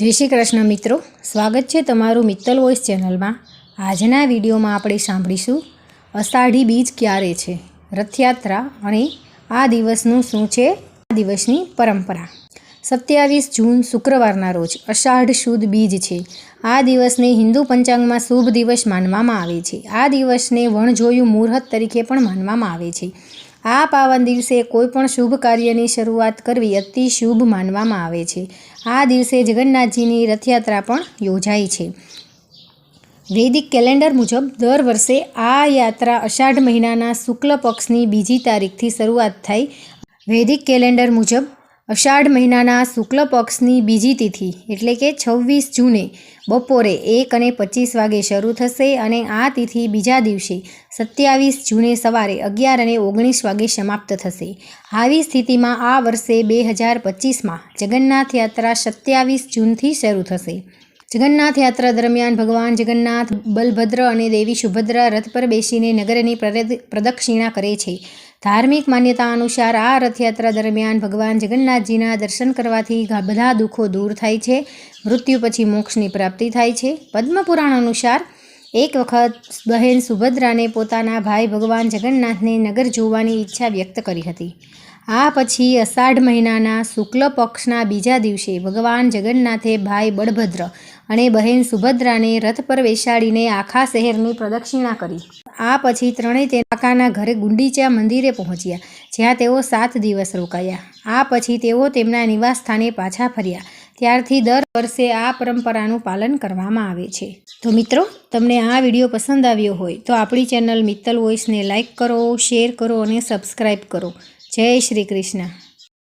જય શ્રી કૃષ્ણ મિત્રો. સ્વાગત છે તમારું મિત્તલ વોઇસ ચેનલમાં. આજના વિડીયોમાં આપણે સાંભળીશું, અષાઢી બીજ ક્યારે છે? રથયાત્રા અને આ દિવસનું શું છે? આ દિવસની પરંપરા. સત્યાવીસ જૂન શુક્રવારના રોજ અષાઢ શુદ્ધ બીજ છે. આ દિવસને હિન્દુ પંચાંગમાં શુભ દિવસ માનવામાં આવે છે. આ દિવસને વણજોયું મુહૂર્ત તરીકે પણ માનવામાં આવે છે. આ પાવન દિવસે કોઈ પણ શુભ કાર્યની શરૂઆત કરવી અતિ શુભ માનવામાં આવે છે. આ દિવસે જગન્નાથજીની રથયાત્રા પણ યોજાય છે. વૈદિક કેલેન્ડર મુજબ દર વર્ષે આ યાત્રા અષાઢ મહિનાના શુક્લ પક્ષની બીજી તારીખથી શરૂઆત થાય. વૈદિક કેલેન્ડર મુજબ અષાઢ મહિનાના શુક્લ પક્ષની બીજી તિથિ, એટલે કે છવ્વીસ જૂને, બપોરે એક અને પચીસ વાગે શરૂ થશે અને આ તિથિ બીજા દિવસે, સત્યાવીસ જૂને સવારે અગિયાર અને ઓગણીસ વાગે સમાપ્ત થશે. આવી સ્થિતિમાં આ વર્ષે બે હજાર પચીસમાં જગન્નાથ યાત્રા સત્યાવીસ જૂનથી શરૂ થશે. જગન્નાથ યાત્રા દરમિયાન ભગવાન જગન્નાથ બલભદ્ર અને દેવી સુભદ્રા રથ પર બેસીને નગરની પ્રદ- પ્રદક્ષિણા કરે છે. ધાર્મિક માન્યતા અનુસાર આ રથયાત્રા દરમિયાન ભગવાન જગન્નાથજીના દર્શન કરવાથી બધા દુઃખો દૂર થાય છે. મૃત્યુ પછી મોક્ષની પ્રાપ્તિ થાય છે. પદ્મપુરાણ અનુસાર એક વખત બહેન સુભદ્રાને પોતાના ભાઈ ભગવાન જગન્નાથને નગર જોવાની ઈચ્છા વ્યક્ત કરી હતી. આ પછી અષાઢ મહિનાના શુક્લ પક્ષના બીજા દિવસે ભગવાન જગન્નાથે ભાઈ બળભદ્ર અને બહેન સુભદ્રાને રથ પર બેસાડીને આખા શહેરની પ્રદક્ષિણા કરી. આ પછી ત્રણેય તે કાકાના ઘરે ગુંડીચા મંદિરે પહોંચ્યા, જ્યાં તેઓ સાત દિવસ રોકાયા. આ પછી તેઓ તેમના નિવાસ સ્થાને પાછા ફર્યા. ત્યારથી દર વર્ષે આ પરંપરાનું પાલન કરવામાં આવે છે. તો મિત્રો, તમને આ વીડિયો પસંદ આવ્યો હોય તો આપણી ચેનલ મિત્તલ વોઇસને લાઇક કરો, શેર કરો અને સબસ્ક્રાઈબ કરો. જય શ્રી કૃષ્ણ.